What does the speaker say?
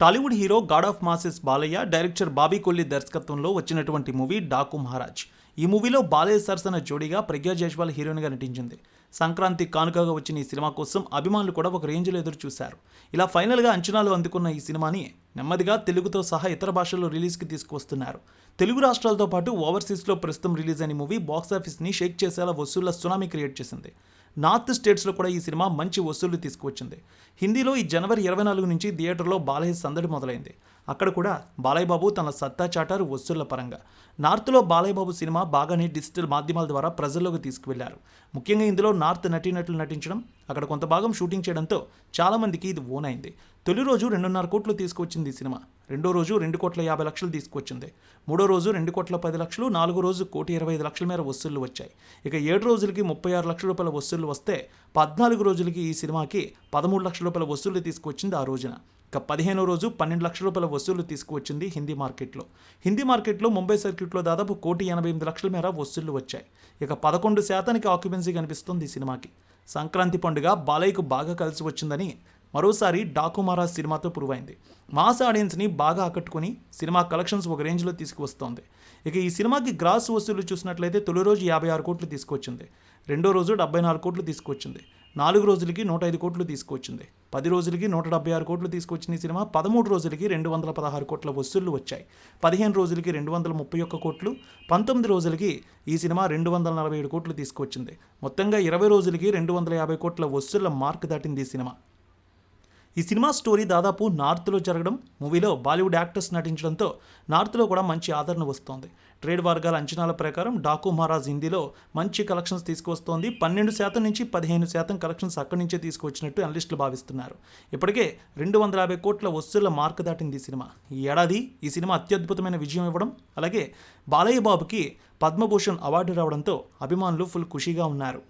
Tollywood hero God of masses Balayya director Bobby Kolli దర్శకత్వంలో వచ్చినటువంటి movie Daaku Maharaj. ఈ మూవీలో బాలయ్య సరసన జోడీగా ప్రజ్ఞా జైస్వాల్ హీరోయిన్గా నటించింది. సంక్రాంతి కానుకగా వచ్చిన ఈ సినిమా కోసం అభిమానులు కూడా ఒక రేంజ్లో ఎదురు చూశారు. ఇలా ఫైనల్గా అంచనాలు అందుకున్న ఈ సినిమాని నెమ్మదిగా తెలుగుతో సహా ఇతర భాషల్లో రిలీజ్కి తీసుకువస్తున్నారు. తెలుగు రాష్ట్రాలతో పాటు ఓవర్సీస్లో ప్రస్తుతం రిలీజ్ అయిన మూవీ బాక్సాఫీస్ని షేక్ చేసేలా వసూళ్ళ సునామీ క్రియేట్ చేసింది. నార్త్ స్టేట్స్లో కూడా ఈ సినిమా మంచి వసూళ్ళు తీసుకువచ్చింది. హిందీలో ఈ జనవరి ఇరవై నాలుగు నుంచి థియేటర్లో బాలయ్య సందడి మొదలైంది. అక్కడ కూడా బాలయ్య బాబు తన సత్తా చాటారు వసూళ్ళ పరంగా. నార్త్లో బాలయ్య బాబు సినిమా బాగానే డిజిటల్ మాధ్యమాల ద్వారా ప్రజల్లోకి తీసుకువెళ్ళారు. ముఖ్యంగా ఇందులో నార్త్ నటీనటులు నటించడం అక్కడ కొంత భాగం షూటింగ్ చేయడంతో చాలామందికి ఇది ఓన్ అయింది. తొలి రోజు రెండున్నర కోట్లు తీసుకొచ్చింది ఈ సినిమా. రెండో రోజు రెండు కోట్ల యాభై లక్షలు తీసుకొచ్చింది మూడో రోజు రెండు కోట్ల పది లక్షలు నాలుగో రోజు కోటి ఇరవై ఐదు లక్షల మేర వసూళ్ళు వచ్చాయి. ఇక ఏడు రోజులకి ముప్పై ఆరు లక్షల రూపాయల వసూళ్ళు వస్తే పద్నాలుగు రోజులకి ఈ సినిమాకి పదమూడు లక్షల రూపాయల వసూళ్ళు తీసుకొచ్చింది ఆ రోజున. ఇక పదిహేనో రోజు పన్నెండు లక్షల రూపాయల వసూళ్ళు తీసుకువచ్చింది హిందీ మార్కెట్లో. హిందీ మార్కెట్లో ముంబై సర్క్యూట్లో దాదాపు కోటి ఎనభై ఎనిమిది లక్షల మేర వసూళ్ళు వచ్చాయి. ఇక పదకొండు శాతానికి ఆక్యుపెన్సీ కనిపిస్తుంది ఈ సినిమాకి. సంక్రాంతి పండుగ బాలయ్యకు బాగా కలిసి వచ్చిందని మరోసారి డాకుమారా సినిమాతో ప్రూవ్ అయింది మాస్ ఆడియన్స్ని బాగా ఆకట్టుకుని సినిమా కలెక్షన్స్ ఒక రేంజ్లో తీసుకువస్తోంది. ఇక ఈ సినిమాకి గ్రాస్ వసూలు చూసినట్లయితే తొలి రోజు యాభై ఆరు కోట్లు తీసుకొచ్చింది రెండో రోజు డెబ్బై నాలుగు కోట్లు తీసుకొచ్చింది నాలుగు రోజులకి నూట ఐదు కోట్లు తీసుకొచ్చింది పది రోజులకి నూట డెబ్బై ఆరు కోట్లు తీసుకొచ్చిన ఈ సినిమా పదమూడు రోజులకి రెండు వందల పదహారు కోట్ల వసూళ్ళు వచ్చాయి. పదిహేను రోజులకి రెండు వందల ముప్పై ఒక్క కోట్లు పంతొమ్మిది రోజులకి ఈ సినిమా రెండు వందల నలభై ఏడు కోట్లు తీసుకొచ్చింది. మొత్తంగా ఇరవై రోజులకి రెండు వందల యాభై కోట్ల వసూళ్ళ మార్క్ దాటింది ఈ సినిమా. ఈ సినిమా స్టోరీ దాదాపు నార్త్లో జరగడం మూవీలో బాలీవుడ్ యాక్టర్స్ నటించడంతో నార్త్లో కూడా మంచి ఆదరణ వస్తోంది. ట్రేడ్ వర్గాల అంచనాల ప్రకారం డాకు మహారాజ్ హిందీలో మంచి కలెక్షన్స్ తీసుకొస్తోంది పన్నెండు శాతం నుంచి పదిహేను శాతం కలెక్షన్స్ అక్కడి నుంచే తీసుకొచ్చినట్టు అనలిస్టులు భావిస్తున్నారు. ఇప్పటికే రెండు వందల యాభై కోట్ల వసూళ్ళ మార్క్ దాటింది ఈ సినిమా. ఈ ఏడాది ఈ సినిమా అత్యద్భుతమైన విజయం ఇవ్వడం అలాగే బాలయ్య బాబుకి పద్మభూషణ్ అవార్డు రావడంతో అభిమానులు ఫుల్ ఖుషీగా ఉన్నారు.